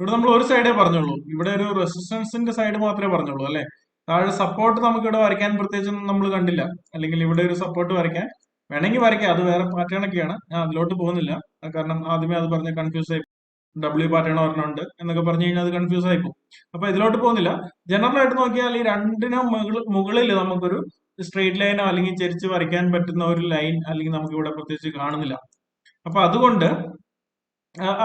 ഇവിടെ നമ്മൾ ഒരു സൈഡേ പറഞ്ഞുള്ളൂ. ഇവിടെ ഒരു റെസിസ്റ്റൻസിന്റെ സൈഡ് മാത്രമേ പറഞ്ഞുള്ളൂ അല്ലെ? താഴെ സപ്പോർട്ട് നമുക്ക് ഇവിടെ വരയ്ക്കാൻ പ്രത്യേകിച്ചൊന്നും നമ്മൾ കണ്ടില്ല. അല്ലെങ്കിൽ ഇവിടെ ഒരു സപ്പോർട്ട് വരയ്ക്കാൻ വേണമെങ്കിൽ വരയ്ക്കാം. അത് വേറെ പാറ്റേൺ ഒക്കെയാണ്. ഞാൻ അതിലോട്ട് പോകുന്നില്ല. കാരണം ആദ്യമേ അത് പറഞ്ഞ് കൺഫ്യൂസ് ആയി ഡബ്ല്യു പാറ്റേൺ ഒരെണ്ണമുണ്ട് എന്നൊക്കെ പറഞ്ഞു കഴിഞ്ഞാൽ അത് കൺഫ്യൂസ് ആയി പോകും. അപ്പൊ ഇതിലോട്ട് പോകുന്നില്ല. ജനറൽ ആയിട്ട് നോക്കിയാൽ ഈ രണ്ടിനും മുകളിൽ നമുക്കൊരു സ്ട്രെയിറ്റ് ലൈനോ അല്ലെങ്കിൽ ചെരിച്ച് വരയ്ക്കാൻ പറ്റുന്ന ഒരു ലൈൻ അല്ലെങ്കിൽ നമുക്ക് ഇവിടെ പ്രത്യേകിച്ച് കാണുന്നില്ല. അപ്പൊ അതുകൊണ്ട്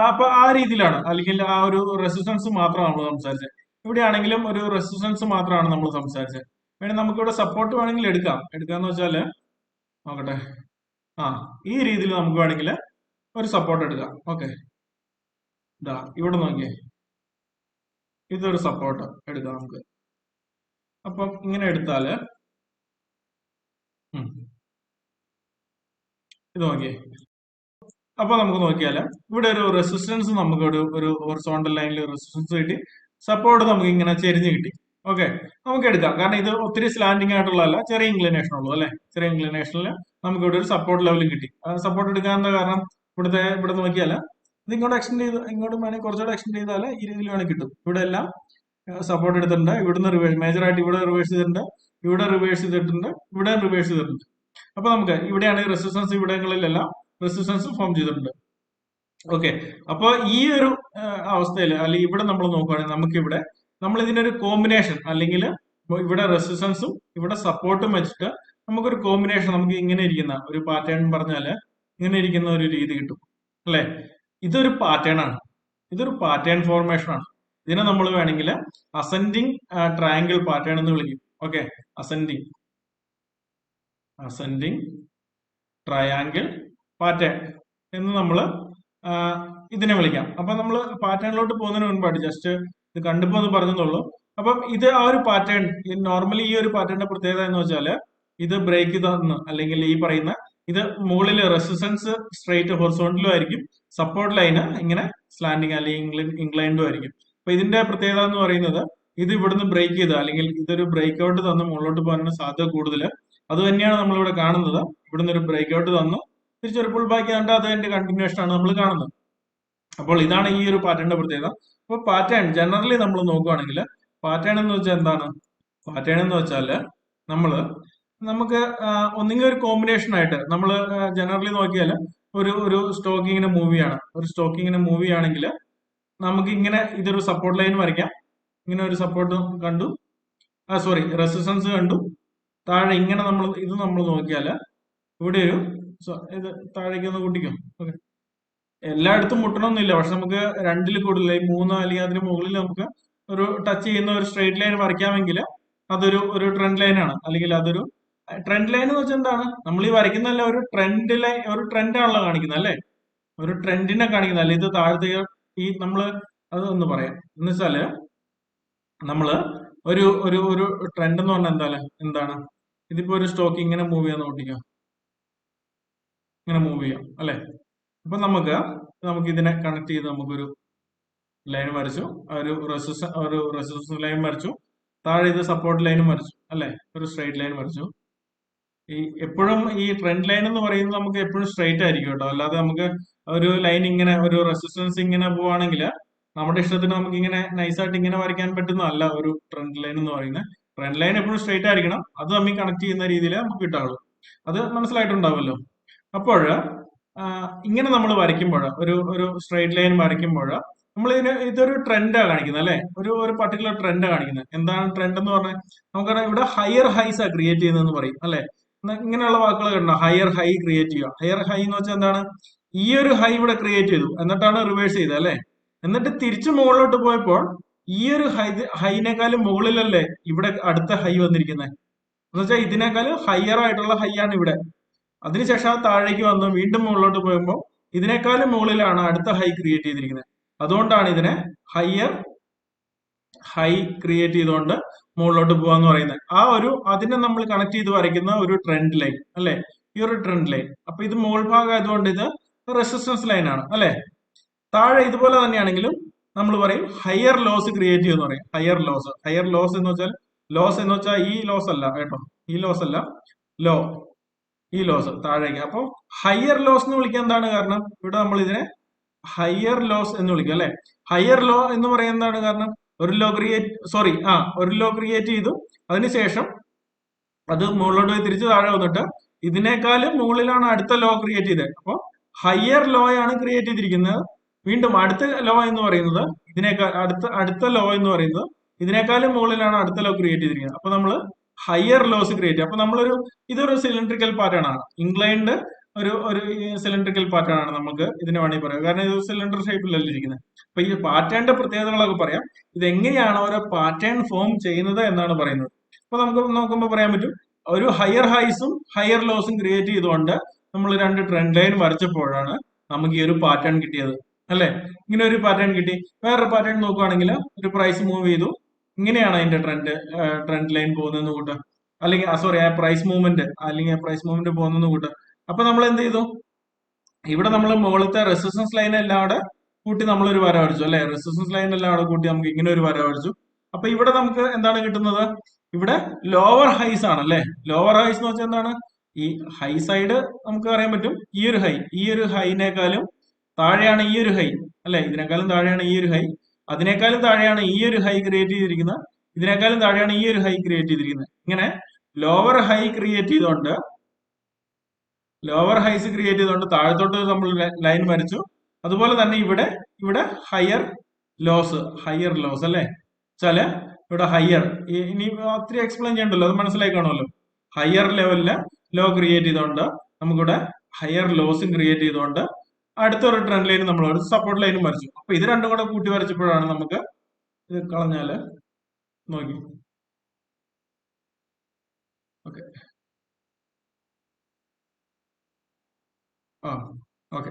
അപ്പൊ ആ രീതിയിലാണ്. അല്ലെങ്കിൽ ആ ഒരു റെസിസ്റ്റൻസ് മാത്രമാണ് നമ്മൾ സംസാരിച്ചത്. ഇവിടെയാണെങ്കിലും ഒരു റെസിസ്റ്റൻസ് മാത്രമാണ് നമ്മൾ സംസാരിച്ചത്. നമുക്ക് ഇവിടെ സപ്പോർട്ട് വേണമെങ്കിൽ എടുക്കാം. എടുക്കാന്ന് വെച്ചാൽ നോക്കട്ടെ. ആ ഈ രീതിയിൽ നമുക്ക് വേണമെങ്കിൽ ഒരു സപ്പോർട്ട് എടുക്കാം. ഓക്കെ. ഇതാ ഇവിടെ നോക്കിയേ. ഇതൊരു സപ്പോർട്ട് എടുക്കാം നമുക്ക്. അപ്പം ഇങ്ങനെ എടുത്താൽ ഇത് നോക്കിയേ. അപ്പൊ നമുക്ക് നോക്കിയാൽ. ഇവിടെ ഒരു റെസിസ്റ്റൻസ് നമുക്ക് ഒരു ഒരു ഹൊറിസോണ്ടൽ ലൈനിൽ റെസിസ്റ്റൻസ് കിട്ടി. സപ്പോർട്ട് നമുക്ക് ഇങ്ങനെ ചെരിഞ്ഞ് കിട്ടി. ഓക്കെ നമുക്ക് എടുക്കാം. കാരണം ഇത് ഒത്തിരി സ്ലാൻഡിങ് ആയിട്ടുള്ളതല്ല ചെറിയ ഇൻക്ലിനേഷൻ ഉള്ളൂ അല്ലെ? ചെറിയ ഇൻക്ലിനേഷനിൽ നമുക്ക് ഇവിടെ ഒരു സപ്പോർട്ട് ലെവലും കിട്ടി. സപ്പോർട്ട് എടുക്കാൻ എന്താ കാരണം? ഇവിടുത്തെ ഇവിടെ നോക്കിയാൽ. ഇത് ഇങ്ങോട്ട് എക്സ്റ്റെൻഡ് ചെയ്ത് ഇങ്ങോട്ട് വേണമെങ്കിൽ കുറച്ചുകൂടെ എക്സ്റ്റെൻഡ് ചെയ്താൽ ഈ രീതിയിൽ വേണമെങ്കിൽ കിട്ടും. ഇവിടെ എല്ലാം സപ്പോർട്ട് എടുത്തിട്ടുണ്ട്. ഇവിടുന്ന് റിവേഴ്സ് മേജർ ആയിട്ട് ഇവിടെ റിവേഴ്സ് ചെയ്തിട്ടുണ്ട്. ഇവിടെ റിവേഴ്സ് ചെയ്തിട്ടുണ്ട്. ഇവിടെ റിവേഴ്സ് ചെയ്തിട്ടുണ്ട്. അപ്പൊ നമുക്ക് ഇവിടെയാണ് റെസിസ്റ്റൻസ് ഇവിടങ്ങളിലെല്ലാം റെസിസ്റ്റൻസ് ഫോം ചെയ്തിട്ടുണ്ട്. ഓക്കെ അപ്പൊ ഈ ഒരു അവസ്ഥയിൽ അല്ലെങ്കിൽ ഇവിടെ നമ്മൾ നോക്കുകയാണെങ്കിൽ നമുക്ക് ഇവിടെ നമ്മൾ ഇതിനൊരു കോമ്പിനേഷൻ അല്ലെങ്കിൽ ഇവിടെ റെസിസ്റ്റൻസും ഇവിടെ സപ്പോർട്ടും വെച്ചിട്ട് നമുക്കൊരു കോമ്പിനേഷൻ നമുക്ക് ഇങ്ങനെ ഇരിക്കുന്ന ഒരു പാറ്റേൺ പറഞ്ഞാൽ ഇങ്ങനെ ഇരിക്കുന്ന ഒരു രീതി കിട്ടും. അല്ലെ? ഇതൊരു പാറ്റേൺ ആണ്. ഇതൊരു പാറ്റേൺ ഫോർമേഷൻ ആണ്. ഇതിനെ നമ്മൾ വേണമെങ്കിൽ അസെൻഡിങ് ട്രയാങ്കിൾ പാറ്റേൺ എന്ന് വിളിക്കും. Okay ascending ascending triangle pattern എന്ന് നമ്മൾ ഇതിനെ വിളിക്കാം. അപ്പൊ നമ്മൾ പാറ്റേണിലോട്ട് പോകുന്നതിന് മുൻപായിട്ട് ജസ്റ്റ് ഇത് കണ്ടപ്പോ എന്ന് പറഞ്ഞതുള്ളൂ അപ്പം ഇത് ആ ഒരു പാറ്റേൺ നോർമലി ഈ ഒരു പാറ്റേണിന്റെ പ്രത്യേകത എന്ന് വെച്ചാൽ ഇത് ബ്രേക്ക് തന്ന് അല്ലെങ്കിൽ ഈ പറയുന്ന ഇത് മുകളിൽ റെസിസ്റ്റൻസ് സ്ട്രൈറ്റ് ഹൊറിസോണ്ടലും ആയിരിക്കും സപ്പോർട്ട് ലൈന് ഇങ്ങനെ സ്ലാൻഡിങ് അല്ലെങ്കിൽ ഇംഗ്ലൈൻഡും ആയിരിക്കും. അപ്പൊ ഇതിന്റെ പ്രത്യേകത എന്ന് പറയുന്നത് ഇത് ഇവിടുന്ന് ബ്രേക്ക് ചെയ്ത് അല്ലെങ്കിൽ ഇതൊരു ബ്രേക്ക് ഔട്ട് തന്ന് മുകളിലോട്ട് പോകാനുള്ള സാധ്യത കൂടുതൽ അത് തന്നെയാണ് നമ്മളിവിടെ കാണുന്നത്. ഇവിടുന്ന് ഒരു ബ്രേക്ക് ഔട്ട് തന്നു. തിരിച്ചൊരു പുൾ ബാക്ക് കണ്ട് അതിന്റെ കണ്ടിന്യൂഷൻ ആണ് നമ്മൾ കാണുന്നത്. അപ്പോൾ ഇതാണ് ഈ ഒരു പാറ്റേണിന്റെ പ്രത്യേകത. അപ്പോൾ പാറ്റേൺ ജനറലി നമ്മൾ നോക്കുകയാണെങ്കിൽ പാറ്റേൺ എന്ന് വെച്ചാൽ എന്താണ്? പാറ്റേൺ എന്ന് വെച്ചാൽ നമ്മൾ നമുക്ക് ഒന്നുകിൽ ഒരു കോമ്പിനേഷൻ ആയിട്ട് നമ്മൾ ജനറലി നോക്കിയാൽ ഒരു ഒരു സ്റ്റോക്കിങ്ങിന് മൂവിയാണ് ഒരു സ്റ്റോക്കിങ്ങിന് മൂവി ആണെങ്കിൽ നമുക്ക് ഇങ്ങനെ ഇതൊരു സപ്പോർട്ട് ലൈൻ വരയ്ക്കാം. ഇങ്ങനെ ഒരു സപ്പോർട്ട് കണ്ടു. ആ സോറി റെസിസ്റ്റൻസ് കണ്ടു. താഴെ ഇങ്ങനെ നമ്മൾ ഇത് നമ്മൾ നോക്കിയാൽ ഇവിടെ ഒരു താഴേക്ക് ഒന്ന് കൂട്ടിക്കും. എല്ലായിടത്തും മുട്ടണമെന്നില്ല പക്ഷെ നമുക്ക് രണ്ടിൽ കൂടുതൽ മൂന്നോ അല്ലെങ്കിൽ അതിന് മുകളിൽ നമുക്ക് ഒരു ടച്ച് ചെയ്യുന്ന ഒരു സ്ട്രെയിറ്റ് ലൈൻ വരയ്ക്കാമെങ്കിൽ അതൊരു ഒരു ട്രെൻഡ് ലൈൻ ആണ്. അല്ലെങ്കിൽ അതൊരു ട്രെൻഡ് ലൈൻ എന്ന് വെച്ചാൽ എന്താണ്? നമ്മൾ ഈ വരയ്ക്കുന്നതല്ല ഒരു ട്രെൻഡ് ലൈൻ ഒരു ട്രെൻഡ് ആണല്ലോ കാണിക്കുന്നത് അല്ലേ? ഒരു ട്രെൻഡിനെ കാണിക്കുന്നത്. അല്ലെ? ഇത് താഴത്തെ ഈ നമ്മൾ അത് ഒന്ന് പറയാം. എന്ന് വെച്ചാൽ നമ്മൾ ഒരു ഒരു ഒരു ട്രെൻഡ് എന്ന് പറഞ്ഞാൽ എന്താണ് എന്താണ്? ഇതിപ്പോ ഒരു സ്റ്റോക്ക് ഇങ്ങനെ മൂവ് ചെയ്യാൻ നോട്ടിക്കാം ഇങ്ങനെ മൂവ് ചെയ്യാം അല്ലെ? അപ്പൊ നമുക്ക് നമുക്ക് ഇതിനെ കണക്ട് ചെയ്ത് നമുക്കൊരു ലൈൻ വരച്ചു. ഒരു റെസിസ് ഒരു റെസിസ്റ്റൻസ് ലൈൻ വരച്ചു. താഴെ ഇത് സപ്പോർട്ട് ലൈനും വരച്ചു അല്ലെ? ഒരു സ്ട്രൈറ്റ് ലൈൻ വരച്ചു. ഈ എപ്പോഴും ഈ ട്രെൻഡ് ലൈൻ എന്ന് പറയുന്നത് നമുക്ക് എപ്പോഴും സ്ട്രൈറ്റ് ആയിരിക്കും കേട്ടോ. അല്ലാതെ നമുക്ക് ഒരു ലൈൻ ഇങ്ങനെ ഒരു റെസിസ്റ്റൻസ് ഇങ്ങനെ പോവാണെങ്കിൽ നമ്മുടെ ഇഷ്ടത്തിന് നമുക്ക് ഇങ്ങനെ നൈസായിട്ട് ഇങ്ങനെ വരയ്ക്കാൻ പറ്റുന്നതല്ല ഒരു ട്രെൻഡ് ലൈൻ എന്ന് പറയുന്നത്. ട്രെൻഡ് ലൈൻ എപ്പോഴും സ്ട്രൈറ്റ് ആയിരിക്കണം. അത് തമ്മിൽ കണക്ട് ചെയ്യുന്ന രീതിയിൽ നമുക്ക് കിട്ടാവുള്ളൂ. അത് മനസ്സിലായിട്ടുണ്ടാവുമല്ലോ? അപ്പോൾ ഇങ്ങനെ നമ്മൾ വരയ്ക്കുമ്പോൾ ഒരു ഒരു സ്ട്രൈറ്റ് ലൈൻ വരയ്ക്കുമ്പോൾ നമ്മൾ ഇതിന് ഇതൊരു ട്രെൻഡാണ് കാണിക്കുന്നത് അല്ലെ? ഒരു ഒരു പർട്ടിക്കുലർ ട്രെൻഡാണ് കാണിക്കുന്നത്. എന്താണ് ട്രെൻഡ് എന്ന് പറഞ്ഞാൽ നമുക്കറിയാം ഇവിടെ ഹയർ ഹൈസ് ആ ക്രിയേറ്റ് ചെയ്യുന്നതെന്ന് പറയും അല്ലെ? ഇങ്ങനെയുള്ള വാക്കുകൾ കണ്ടോ? ഹയർ ഹൈ ക്രിയേറ്റ് ചെയ്യുക. ഹയർ ഹൈ എന്ന് വെച്ചാൽ എന്താണ്? ഈ ഒരു ഹൈ ഇവിടെ ക്രിയേറ്റ് ചെയ്തു. എന്നിട്ടാണ് റിവേഴ്സ് ചെയ്തത് അല്ലെ? എന്നിട്ട് തിരിച്ചു മുകളിലോട്ട് പോയപ്പോൾ ഈ ഒരു ഹൈ ഹൈനേക്കാളും മുകളിലല്ലേ ഇവിടെ അടുത്ത ഹൈ വന്നിരിക്കുന്നത്? എന്ന് വെച്ചാൽ ഇതിനേക്കാളും ഹയർ ആയിട്ടുള്ള ഹൈ ആണ് ഇവിടെ. അതിനുശേഷം അത് താഴേക്ക് വന്നു വീണ്ടും മുകളിലോട്ട് പോകുമ്പോൾ ഇതിനേക്കാളും മുകളിലാണ് അടുത്ത ഹൈ ക്രിയേറ്റ് ചെയ്തിരിക്കുന്നത്. അതുകൊണ്ടാണ് ഇതിനെ ഹയർ ഹൈ ക്രിയേറ്റ് ചെയ്തുകൊണ്ട് മുകളിലോട്ട് പോവാന്ന് പറയുന്നത്. ആ ഒരു അതിനെ നമ്മൾ കണക്ട് ചെയ്ത് വരയ്ക്കുന്ന ഒരു ട്രെൻഡ് ലൈൻ അല്ലെ? ഈ ഒരു ട്രെൻഡ് ലൈൻ അപ്പൊ ഇത് മുകൾ ഭാഗം ആയതുകൊണ്ട് ഇത് റെസിസ്റ്റൻസ് ലൈൻ ആണ് അല്ലെ? താഴെ ഇതുപോലെ തന്നെയാണെങ്കിലും നമ്മൾ പറയും ഹയർ ലോസ് ക്രിയേറ്റ് ചെയ്യുമെന്ന് പറയും. ഹയർ ലോസ് ഹയർ ലോസ് എന്ന് വെച്ചാൽ ലോസ് എന്ന് വെച്ചാൽ ഈ ലോസ് അല്ല കേട്ടോ. ഈ ലോസ് അല്ല. ലോ ഈ ലോസ് താഴേക്ക്. അപ്പോൾ ഹയർ ലോസ് എന്ന് വിളിക്കാൻ എന്താണ് കാരണം? ഇവിടെ നമ്മൾ ഇതിനെ ഹയർ ലോസ് എന്ന് വിളിക്കും അല്ലെ? ഹയർ ലോ എന്ന് പറയുന്നതാണ് കാരണം? ഒരു ലോ ക്രിയേറ്റ് സോറി ആ ഒരു ലോ ക്രിയേറ്റ് ചെയ്തു. അതിനുശേഷം അത് മുകളിലോട്ട് പോയി തിരിച്ച് താഴെ വന്നിട്ട് ഇതിനേക്കാളും മുകളിലാണ് അടുത്ത ലോ ക്രിയേറ്റ് ചെയ്തത്. അപ്പോൾ ഹയർ ലോ ആണ് ക്രിയേറ്റ് ചെയ്തിരിക്കുന്നത്. വീണ്ടും അടുത്ത ലോ എന്ന് പറയുന്നത് ഇതിനേക്കാൾ അടുത്ത അടുത്ത ലോ എന്ന് പറയുന്നത് ഇതിനേക്കാളും മുകളിലാണ് അടുത്ത ലോ ക്രിയേറ്റ് ചെയ്തിരിക്കുന്നത്. അപ്പൊ നമ്മൾ ഹയർ ലോസ് ക്രിയേറ്റ് ചെയ്യും. അപ്പൊ നമ്മളൊരു ഇതൊരു സിലിണ്ട്രിക്കൽ പാറ്റേൺ ആണ്. ഇംഗ്ലൈൻഡ് ഒരു ഒരു സിലിണ്ടറിക്കൽ പാറ്റേൺ ആണ് നമുക്ക് ഇതിന് വേണമെങ്കിൽ പറയാം. കാരണം ഇത് സിലിണ്ടർ ഷേപ്പിലല്ല ഇരിക്കുന്നത് അപ്പൊ ഈ പാറ്റേണിന്റെ പ്രത്യേകതകളൊക്കെ പറയാം. ഇത് എങ്ങനെയാണ് ഓരോ പാറ്റേൺ ഫോം ചെയ്യുന്നത് എന്നാണ് പറയുന്നത്. അപ്പൊ നമുക്ക് നോക്കുമ്പോൾ പറയാൻ പറ്റും. ഒരു ഹയർ ഹൈസും ഹയർ ലോസും ക്രിയേറ്റ് ചെയ്തുകൊണ്ട് നമ്മൾ രണ്ട് ട്രെൻഡ് ലൈൻ വരച്ചപ്പോഴാണ് നമുക്ക് ഈ ഒരു പാറ്റേൺ കിട്ടിയത്. അല്ലെ? ഇങ്ങനെ ഒരു പാറ്റേൺ കിട്ടി. വേറൊരു പാറ്റേൺ നോക്കുകയാണെങ്കിൽ ഒരു പ്രൈസ് മൂവ് ചെയ്തു. ഇങ്ങനെയാണ് അതിന്റെ ട്രെൻഡ് ട്രെൻഡ് ലൈൻ പോകുന്നതെന്ന് കൂട്ട. അല്ലെങ്കിൽ സോറി ആ പ്രൈസ് മൂവ്മെന്റ് അല്ലെങ്കിൽ ആ പ്രൈസ് മൂവ്മെന്റ് പോകുന്നതെന്ന് കൂട്ട. അപ്പൊ നമ്മൾ എന്ത് ചെയ്തു? ഇവിടെ നമ്മൾ മുകളിലത്തെ റെസിസ്റ്റൻസ് ലൈൻ എല്ലാം അവിടെ കൂട്ടി നമ്മളൊരു വര അടിച്ചു അല്ലെ? റെസിസ്റ്റൻസ് ലൈൻ എല്ലാം അവിടെ കൂട്ടി നമുക്ക് ഇങ്ങനെ ഒരു വര അടിച്ചു അപ്പൊ ഇവിടെ നമുക്ക് എന്താണ് കിട്ടുന്നത്? ഇവിടെ ലോവർ ഹൈസ് ആണ് അല്ലെ? ലോവർ ഹൈസ് എന്ന് വെച്ചാൽ എന്താണ്? ഈ ഹൈ സൈഡ് നമുക്ക് അറിയാൻ പറ്റും ഈ ഒരു ഹൈ ഈ ഒരു ഹൈനേക്കാളും താഴെയാണ് ഈ ഒരു ഹൈ അല്ലെ? ഇതിനേക്കാളും താഴെയാണ് ഈ ഒരു ഹൈ അതിനേക്കാളും താഴെയാണ് ഈ ഒരു ഹൈ ക്രിയേറ്റ് ചെയ്തിരിക്കുന്നത്. ഇതിനേക്കാളും താഴെയാണ് ഈ ഒരു ഹൈ ക്രിയേറ്റ് ചെയ്തിരിക്കുന്നത്. ഇങ്ങനെ ലോവർ ഹൈ ക്രിയേറ്റ് ചെയ്തുകൊണ്ട് ലോവർ ഹൈസ് ക്രിയേറ്റ് ചെയ്തുകൊണ്ട് താഴത്തോട്ട് നമ്മൾ ലൈൻ വരച്ചു. അതുപോലെ തന്നെ ഇവിടെ ഇവിടെ ഹയർ ലോസ് ഹയർ ലോസ് അല്ലേ? വെച്ചാൽ ഇവിടെ ഹയർ ഇനി ഒത്തിരി എക്സ്പ്ലെയിൻ ചെയ്യണ്ടല്ലോ അത് മനസ്സിലായി കാണുമല്ലോ. ഹയർ ലെവലിൽ ലോ ക്രിയേറ്റ് ചെയ്തുകൊണ്ട് നമുക്കിവിടെ ഹയർ ലോസും ക്രിയേറ്റ് ചെയ്തുകൊണ്ട് അടുത്തൊരു ട്രെൻഡ് ലൈനും നമ്മൾ ഒരു സപ്പോർട്ട് ലൈനും വരച്ചു. അപ്പൊ ഇത് രണ്ടും കൂടെ കൂട്ടി വരച്ചപ്പോഴാണ് നമുക്ക് ഇത് കളഞ്ഞാൽ നോക്കി. ഓക്കെ ആ ഓക്കെ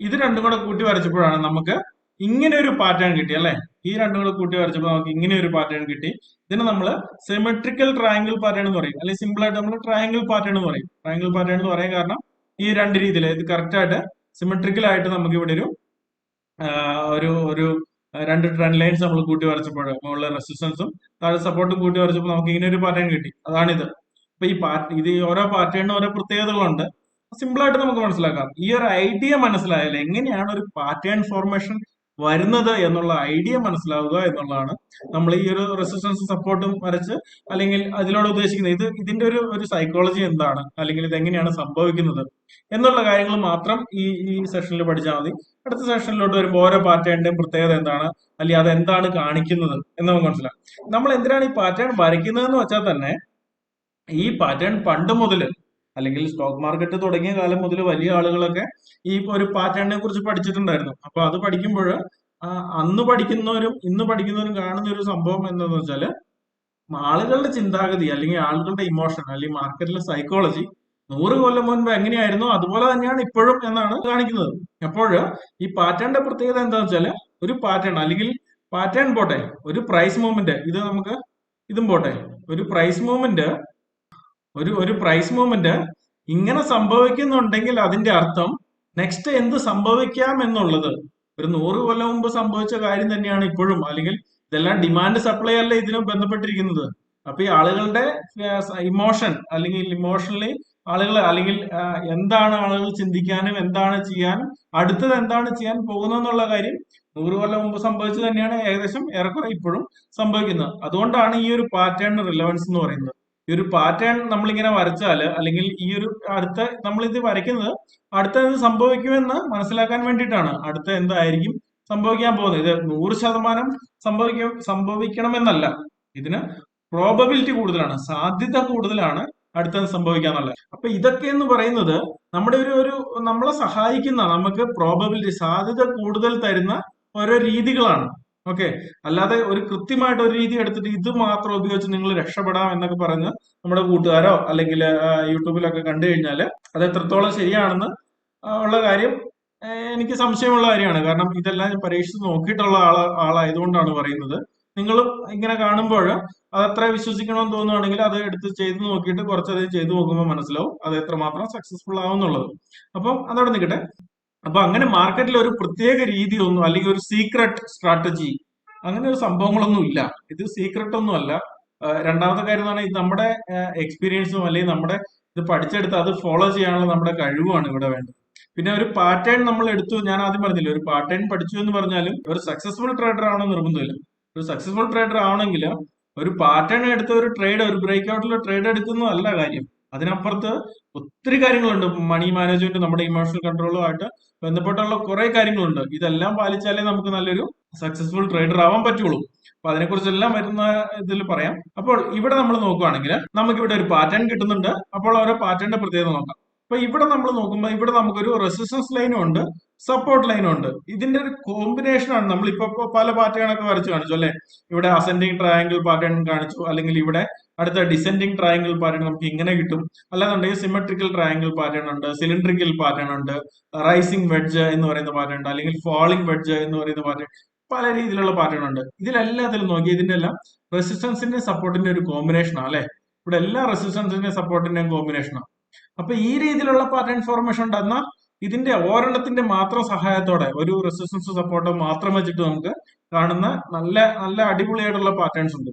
ഇത് രണ്ടും കൂടെ കൂട്ടി വരച്ചപ്പോഴാണ് നമുക്ക് ഇങ്ങനെ ഒരു പാറ്റേൺ കിട്ടി അല്ലെ? ഈ രണ്ടും കൂടെ കൂട്ടി വരച്ചപ്പോൾ നമുക്ക് ഇങ്ങനെ ഒരു പാറ്റേൺ കിട്ടി. ഇതിനെ നമ്മൾ സിമെട്രിക്കൽ ട്രയാങ്കിൾ പാറ്റേൺ എന്ന് പറയും. അല്ലെങ്കിൽ സിമ്പിൾ ആയിട്ട് നമ്മൾ ട്രയാങ്കിൾ പാറ്റേൺ എന്ന് പറയും. ട്രയാങ്കിൾ പാറ്റേൺ എന്ന് പറയാൻ കാരണം ഈ രണ്ട് രീതിയിൽ ഇത് കറക്റ്റ് ആയിട്ട് സിമെട്രിക്കൽ ആയിട്ട് നമുക്ക് ഇവിടെ ഒരു ഒരു ഒരു രണ്ട് ട്രെൻഡ് ലൈൻസ് നമ്മൾ കൂട്ടി വരച്ചപ്പോൾ മുകളിലെ റെസിസ്റ്റൻസും താഴെ സപ്പോർട്ടും കൂട്ടി വരച്ചപ്പോൾ നമുക്ക് ഇങ്ങനെ ഒരു പാറ്റേൺ കിട്ടി. അതാണിത്. അപ്പൊ ഈ പാർട്ട് ഇത് ഓരോ പാറ്റേണിനും ഓരോ പ്രത്യേകതകളുണ്ട്. സിമ്പിൾ ആയിട്ട് നമുക്ക് മനസ്സിലാക്കാം. ഈ ഒരു ഐഡിയ മനസ്സിലായാൽ എങ്ങനെയാണ് ഒരു പാറ്റേൺ ഫോർമേഷൻ വരുന്നത് എന്നുള്ള ഐഡിയ മനസ്സിലാവുക എന്നുള്ളതാണ്. നമ്മൾ ഈ ഒരു റെസിസ്റ്റൻസ് സപ്പോർട്ടും വരച്ച് അല്ലെങ്കിൽ അതിനോട് ഉദ്ദേശിക്കുന്നത് ഇത് ഇതിന്റെ ഒരു ഒരു സൈക്കോളജി എന്താണ്? അല്ലെങ്കിൽ ഇത് എങ്ങനെയാണ് സംഭവിക്കുന്നത്? എന്നുള്ള കാര്യങ്ങൾ മാത്രം ഈ ഈ സെഷനിൽ പഠിച്ചാൽ മതി. അടുത്ത സെഷനിലോട്ട് വരുമ്പോൾ ഓരോ പാറ്റേണിന്റെയും പ്രത്യേകത എന്താണ്? അല്ലെങ്കിൽ അത് എന്താണ് കാണിക്കുന്നത്? എന്ന് നമുക്ക് മനസ്സിലാക്കാം. നമ്മൾ എന്തിനാണ് ഈ പാറ്റേൺ വരയ്ക്കുന്നതെന്ന് വെച്ചാൽ തന്നെ ഈ പാറ്റേൺ പണ്ട് മുതൽ അല്ലെങ്കിൽ സ്റ്റോക്ക് മാർക്കറ്റ് തുടങ്ങിയ കാലം മുതൽ വലിയ ആളുകളൊക്കെ ഈ ഒരു പാറ്റേണിനെ കുറിച്ച് പഠിച്ചിട്ടുണ്ടായിരുന്നു. അപ്പൊ അത് പഠിക്കുമ്പോൾ അന്ന് പഠിക്കുന്നവരും ഇന്ന് പഠിക്കുന്നവരും കാണുന്ന ഒരു സംഭവം എന്താണെന്ന് വെച്ചാൽ ആളുകളുടെ ചിന്താഗതി അല്ലെങ്കിൽ ആളുകളുടെ ഇമോഷൻ അല്ലെങ്കിൽ മാർക്കറ്റിലെ സൈക്കോളജി നൂറ് കൊല്ലം മുൻപ് എങ്ങനെയായിരുന്നു അതുപോലെ തന്നെയാണ് ഇപ്പോഴും എന്നാണ് കാണിക്കുന്നത്. അപ്പോൾ ഈ പാറ്റേണിന്റെ പ്രത്യേകത എന്താണെന്ന് വെച്ചാൽ ഒരു പാറ്റേൺ അല്ലെങ്കിൽ പാറ്റേൺ പോട്ടെ ഒരു പ്രൈസ് മൂവ്മെന്റ് ഇത് നമുക്ക് ഇതും പോട്ടെ ഒരു പ്രൈസ് മൂവ്മെന്റ് ഒരു ഒരു പ്രൈസ് മൂവ്മെന്റ് ഇങ്ങനെ സംഭവിക്കുന്നുണ്ടെങ്കിൽ അതിന്റെ അർത്ഥം നെക്സ്റ്റ് എന്ത് സംഭവിക്കാം എന്നുള്ളത്. ഒരു നൂറ് കൊല്ലം മുമ്പ് സംഭവിച്ച കാര്യം തന്നെയാണ് ഇപ്പോഴും. അല്ലെങ്കിൽ ഇതെല്ലാം ഡിമാൻഡ് സപ്ലൈ അല്ലേ ഇതിനും ബന്ധപ്പെട്ടിരിക്കുന്നത്. അപ്പൊ ഈ ആളുകളുടെ ഇമോഷൻ അല്ലെങ്കിൽ ഇമോഷണലി ആളുകൾ അല്ലെങ്കിൽ എന്താണ് ആളുകൾ ചിന്തിക്കാനും എന്താണ് ചെയ്യാനും അടുത്തത് എന്താണ് ചെയ്യാൻ പോകുന്നതെന്നുള്ള കാര്യം നൂറ് കൊല്ലം മുമ്പ് സംഭവിച്ചത് തന്നെയാണ് ഏകദേശം ഏറെക്കുറെ ഇപ്പോഴും സംഭവിക്കുന്നത്. അതുകൊണ്ടാണ് ഈ ഒരു പാറ്റേൺ റിലവൻസ് എന്ന് പറയുന്നത്. ഈ ഒരു പാറ്റേൺ നമ്മളിങ്ങനെ വരച്ചാൽ അല്ലെങ്കിൽ ഈ ഒരു അടുത്ത നമ്മൾ ഇത് വരയ്ക്കുന്നത് അടുത്ത എന്ത് സംഭവിക്കുമെന്ന് മനസ്സിലാക്കാൻ വേണ്ടിയിട്ടാണ്. അടുത്ത എന്തായിരിക്കും സംഭവിക്കാൻ പോകുന്നത്? ഇത് നൂറ് ശതമാനം സംഭവിക്കും സംഭവിക്കണമെന്നല്ല. ഇതിന് പ്രോബബിലിറ്റി കൂടുതലാണ് സാധ്യത കൂടുതലാണ് അടുത്തത് സംഭവിക്കാന്നുള്ളത്. അപ്പൊ ഇതൊക്കെ എന്ന് പറയുന്നത് നമ്മുടെ ഒരു ഒരു നമ്മളെ സഹായിക്കുന്ന നമുക്ക് പ്രോബബിലിറ്റി സാധ്യത കൂടുതൽ തരുന്ന ഓരോ രീതികളാണ്. ഓക്കെ. അല്ലാതെ ഒരു കൃത്യമായിട്ട് ഒരു രീതി എടുത്തിട്ട് ഇത് മാത്രം ഉപയോഗിച്ച് നിങ്ങൾ രക്ഷപ്പെടാം എന്നൊക്കെ പറഞ്ഞ് നമ്മുടെ കൂട്ടുകാരോ അല്ലെങ്കിൽ യൂട്യൂബിലൊക്കെ കണ്ടു കഴിഞ്ഞാൽ അത് എത്രത്തോളം ശരിയാണെന്ന് ഉള്ള കാര്യം എനിക്ക് സംശയമുള്ള കാര്യമാണ്. കാരണം ഇതെല്ലാം ഞാൻ പരീക്ഷിച്ച് നോക്കിയിട്ടുള്ള ആള ആളായതുകൊണ്ടാണ് പറയുന്നത്. നിങ്ങൾ ഇങ്ങനെ കാണുമ്പോൾ അത് എത്ര വിശ്വസിക്കണമെന്ന് തോന്നുകയാണെങ്കിൽ അത് എടുത്ത് ചെയ്ത് നോക്കിയിട്ട് കുറച്ചധികം ചെയ്തു നോക്കുമ്പോൾ മനസ്സിലാവും അത് എത്രമാത്രം സക്സസ്ഫുൾ ആവും എന്നുള്ളത് അപ്പം അതവിടെ നിൽക്കട്ടെ. അപ്പൊ അങ്ങനെ മാർക്കറ്റിൽ ഒരു പ്രത്യേക രീതി ഒന്നും അല്ലെങ്കിൽ ഒരു സീക്രട്ട് സ്ട്രാറ്റജി അങ്ങനെ ഒരു സംഭവങ്ങളൊന്നും ഇല്ല. ഇത് സീക്രട്ട് ഒന്നും അല്ല. രണ്ടാമത്തെ കാര്യം എന്ന് പറഞ്ഞാൽ നമ്മുടെ എക്സ്പീരിയൻസും അല്ലെങ്കിൽ നമ്മുടെ ഇത് പഠിച്ചെടുത്ത് അത് ഫോളോ ചെയ്യാനുള്ള നമ്മുടെ കഴിവാണ് ഇവിടെ വേണ്ടത്. പിന്നെ ഒരു പാറ്റേൺ നമ്മൾ എടുത്തു. ഞാൻ ആദ്യം പറഞ്ഞില്ല ഒരു പാറ്റേൺ പഠിച്ചു എന്ന് പറഞ്ഞാലും ഒരു സക്സസ്ഫുൾ ട്രേഡർ ആവണം നിർബന്ധമില്ല. ഒരു സക്സസ്ഫുൾ ട്രേഡർ ആവണമെങ്കിൽ ഒരു പാറ്റേൺ എടുത്ത ഒരു ട്രേഡ് ഒരു ബ്രേക്ക് ഔട്ടിൽ ട്രേഡ് എടുക്കുന്നതല്ല കാര്യം. അതിനപ്പുറത്ത് ഒത്തിരി കാര്യങ്ങളുണ്ട്. മണി മാനേജ്മെന്റ് നമ്മുടെ ഇമോഷണൽ കൺട്രോളുമായിട്ട് ബന്ധപ്പെട്ടുള്ള കുറെ കാര്യങ്ങളുണ്ട്. ഇതെല്ലാം പാലിച്ചാലേ നമുക്ക് നല്ലൊരു സക്സസ്ഫുൾ ട്രേഡർ ആവാൻ പറ്റുള്ളൂ. അപ്പൊ അതിനെക്കുറിച്ചെല്ലാം വരുന്ന ഇതിൽ പറയാം. അപ്പോൾ ഇവിടെ നമ്മൾ നോക്കുകയാണെങ്കിൽ നമുക്ക് ഇവിടെ ഒരു പാറ്റേൺ കിട്ടുന്നുണ്ട്. അപ്പോൾ ഓരോ പാറ്റേണിന്റെ പ്രത്യേകത നോക്കാം. അപ്പൊ ഇവിടെ നമ്മൾ നോക്കുമ്പോൾ ഇവിടെ നമുക്കൊരു റെസിസ്റ്റൻസ് ലൈനും ഉണ്ട്. സപ്പോർട്ട് ലൈനും ഉണ്ട്. ഇതിന്റെ ഒരു കോമ്പിനേഷൻ ആണ്. നമ്മൾ ഇപ്പൊ പല പാറ്റേണൊക്കെ വരച്ചു കാണിച്ചു അല്ലെ? ഇവിടെ അസെൻഡിങ് ട്രയാങ്കിൾ പാറ്റേൺ കാണിച്ചു. അല്ലെങ്കിൽ ഇവിടെ അടുത്ത ഡിസെൻഡിങ് ട്രയാങ്കിൾ പാറ്റേൺ നമുക്ക് ഇങ്ങനെ കിട്ടും. അല്ലാന്നുണ്ടെങ്കിൽ സിമെട്രിക്കൽ ട്രയാങ്കിൾ പാറ്റേൺ ഉണ്ട്. സിലിണ്ടറിക്കൽ പാറ്റേൺ ഉണ്ട്. റൈസിംഗ് വെഡ്ജ് എന്ന് പറയുന്ന പാറ്റേൺ ഉണ്ട്. അല്ലെങ്കിൽ ഫാളിംഗ് വെഡ്ജ് എന്ന് പറയുന്ന പാറ്റേൺ പല രീതിയിലുള്ള പാറ്റേൺ ഉണ്ട്. ഇതിലെല്ലാത്തിലും നോക്കി ഇതിന്റെ എല്ലാം റെസിസ്റ്റൻസിന്റെ സപ്പോർട്ടിന്റെ ഒരു കോമ്പിനേഷൻ ആണ് അല്ലെ? ഇവിടെ എല്ലാ റെസിസ്റ്റൻസിന്റെ സപ്പോർട്ടിന്റെയും കോമ്പിനേഷനാണ് അപ്പൊ ഈ രീതിയിലുള്ള പാറ്റേൺ ഫോർമേഷൻ ഉണ്ടെന്നാൽ ഇതിന്റെ ഓരെണ്ണത്തിന്റെ മാത്രം സഹായത്തോടെ ഒരു റെസിസ്റ്റൻസ് സപ്പോർട്ട് മാത്രം വെച്ചിട്ട് നമുക്ക് കാണുന്ന നല്ല നല്ല അടിപൊളിയായിട്ടുള്ള പാറ്റേൺസ് ഉണ്ട്.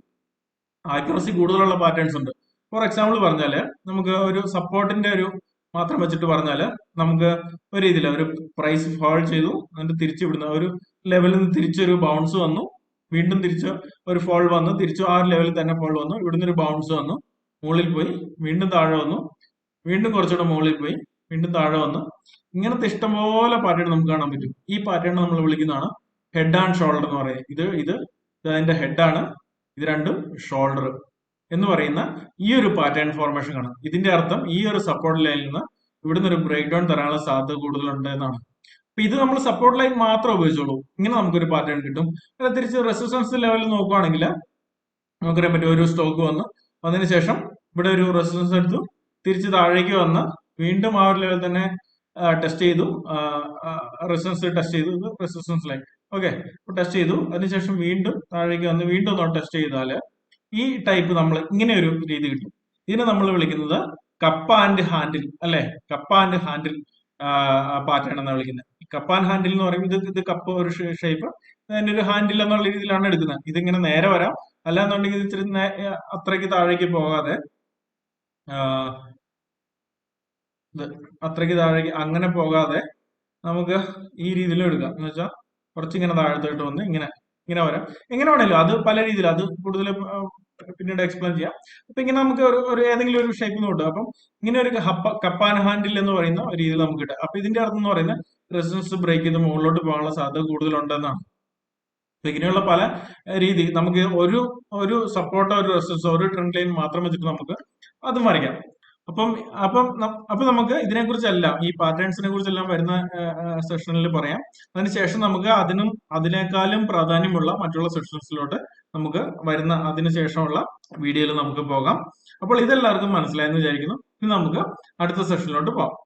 ആക്യുറസി കൂടുതലുള്ള പാറ്റേൺസ് ഉണ്ട്. ഫോർ എക്സാമ്പിൾ പറഞ്ഞാൽ നമുക്ക് ഒരു സപ്പോർട്ടിന്റെ ഒരു മാത്രം വെച്ചിട്ട് പറഞ്ഞാൽ നമുക്ക് ഒരു രീതിയിൽ ഒരു പ്രൈസ് ഫാൾ ചെയ്തു. എന്നിട്ട് തിരിച്ചു വിടുന്ന ഒരു ലെവലിൽ നിന്ന് തിരിച്ചൊരു ബൗൺസ് വന്നു. വീണ്ടും തിരിച്ച് ഒരു ഫോൾ വന്നു. തിരിച്ചു ആ ലെവലിൽ തന്നെ ഫോൾ വന്നു. ഇവിടുന്ന് ഒരു ബൗൺസ് വന്നു. മുകളിൽ പോയി. വീണ്ടും താഴെ വന്നു. വീണ്ടും കുറച്ചുകൂടെ മുകളിൽ പോയി. വീണ്ടും താഴെ വന്ന് ഇങ്ങനത്തെ ഇഷ്ടംപോലെ പാറ്റേൺ നമുക്ക് കാണാൻ പറ്റും. ഈ പാറ്റേൺ നമ്മൾ വിളിക്കുന്നതാണ് ഹെഡ് ആൻഡ് ഷോൾഡർ എന്ന് പറയുന്നത്. ഇത് ഇത് അതിന്റെ ഹെഡാണ് ഇത് രണ്ടും ഷോൾഡർ എന്ന് പറയുന്ന ഈ ഒരു പാറ്റേൺ ഫോർമേഷൻ കാണാം ഇതിന്റെ അർത്ഥം ഈ ഒരു സപ്പോർട്ട് ലൈനിൽ നിന്ന് ഇവിടുന്ന് ഒരു ബ്രേക്ക് ഡൗൺ തരാനുള്ള സാധ്യത കൂടുതലുണ്ട് എന്നാണ്. അപ്പൊ ഇത് നമ്മൾ സപ്പോർട്ട് ലൈൻ മാത്രം ഉപയോഗിച്ചോളൂ ഇങ്ങനെ നമുക്കൊരു പാറ്റേൺ കിട്ടും. അല്ല തിരിച്ച് റെസിസ്റ്റൻസ് ലെവലിൽ നോക്കുവാണെങ്കിൽ നമുക്കറിയാൻ പറ്റും ഒരു സ്റ്റോക്ക് വന്ന് വന്നതിന് ശേഷം ഇവിടെ ഒരു റെസിസ്റ്റൻസ് എടുത്തു. തിരിച്ച് താഴേക്ക് വന്ന് വീണ്ടും ആ ഒരു ലെവൽ തന്നെ ടെസ്റ്റ് ചെയ്തു. റെസിസ്റ്റൻസ് ടെസ്റ്റ് ചെയ്തു. റെസിസ്റ്റൻസ് ലൈൻ ഓക്കെ ടെസ്റ്റ് ചെയ്തു. അതിനുശേഷം വീണ്ടും താഴേക്ക് വന്ന് വീണ്ടും ഒന്ന് ടെസ്റ്റ് ചെയ്താൽ ഈ ടൈപ്പ് നമ്മൾ ഇങ്ങനെ ഒരു രീതി കിട്ടും. ഇതിനെ നമ്മൾ വിളിക്കുന്നത് കപ്പ ആൻഡ് ഹാൻഡിൽ അല്ലെ? കപ്പ ആൻഡ് ഹാൻഡിൽ പാറ്റേൺ എന്നാണ് വിളിക്കുന്നത്. കപ്പ ആൻഡ് ഹാൻഡിൽ എന്ന് പറയുമ്പോൾ ഇത് ഇത് കപ്പ ഒരു ഷേപ്പ് അതിന്റെ ഒരു ഹാൻഡിൽ എന്നുള്ള രീതിയിലാണ് എടുക്കുന്നത്. ഇതിങ്ങനെ നേരെ വരാം. അല്ലാന്നുണ്ടെങ്കിൽ ഇച്ചിരി അത്രയ്ക്ക് താഴേക്ക് പോകാതെ അത്രയ്ക്ക് താഴേക്ക് അങ്ങനെ പോകാതെ നമുക്ക് ഈ രീതിയിലും എടുക്കാം. എന്ന് വെച്ചാൽ കുറച്ചിങ്ങനെ താഴത്തോട്ട് വന്ന് ഇങ്ങനെ ഇങ്ങനെ വരാം. എങ്ങനെ വേണമല്ലോ അത് പല രീതിയിൽ അത് കൂടുതൽ പിന്നീട് എക്സ്പ്ലെയിൻ ചെയ്യാം. അപ്പൊ ഇങ്ങനെ നമുക്ക് ഒരു ഏതെങ്കിലും ഒരു ഷേപ്പ് നോട്ട് അപ്പം ഇങ്ങനെ ഒരു കപ്പാൻ ഹാൻഡിൽ എന്ന് പറയുന്ന രീതിയിൽ നമുക്ക് കിട്ടുക അപ്പൊ ഇതിന്റെ അർത്ഥം എന്ന് പറയുന്നത് റെസിസ്റ്റൻസ് ബ്രേക്ക് ചെയ്ത് മുകളിലോട്ട് പോകാനുള്ള സാധ്യത കൂടുതലുണ്ടെന്നാണ്. അപ്പൊ ഇങ്ങനെയുള്ള പല രീതി നമുക്ക് ഒരു ഒരു സപ്പോർട്ടോ ഒരു റെസിസ്റ്റൻസോ ഒരു ട്രെൻഡ് ലൈൻ മാത്രം വെച്ചിട്ട് നമുക്ക് അതും വരയ്ക്കാം അപ്പം അപ്പം അപ്പൊ നമുക്ക് ഇതിനെക്കുറിച്ചെല്ലാം ഈ പാറ്റേൺസിനെ കുറിച്ചെല്ലാം വരുന്ന സെഷനിൽ പറയാം. അതിനുശേഷം നമുക്ക് അതിനും അതിനേക്കാളും പ്രാധാന്യമുള്ള മറ്റുള്ള സെഷൻസിലോട്ട് നമുക്ക് വരുന്ന അതിനുശേഷമുള്ള വീഡിയോയിൽ നമുക്ക് പോകാം. അപ്പോൾ ഇതെല്ലാവർക്കും മനസ്സിലായെന്ന് വിചാരിക്കുന്നു. ഇനി നമുക്ക് അടുത്ത സെഷനിലോട്ട് പോകാം.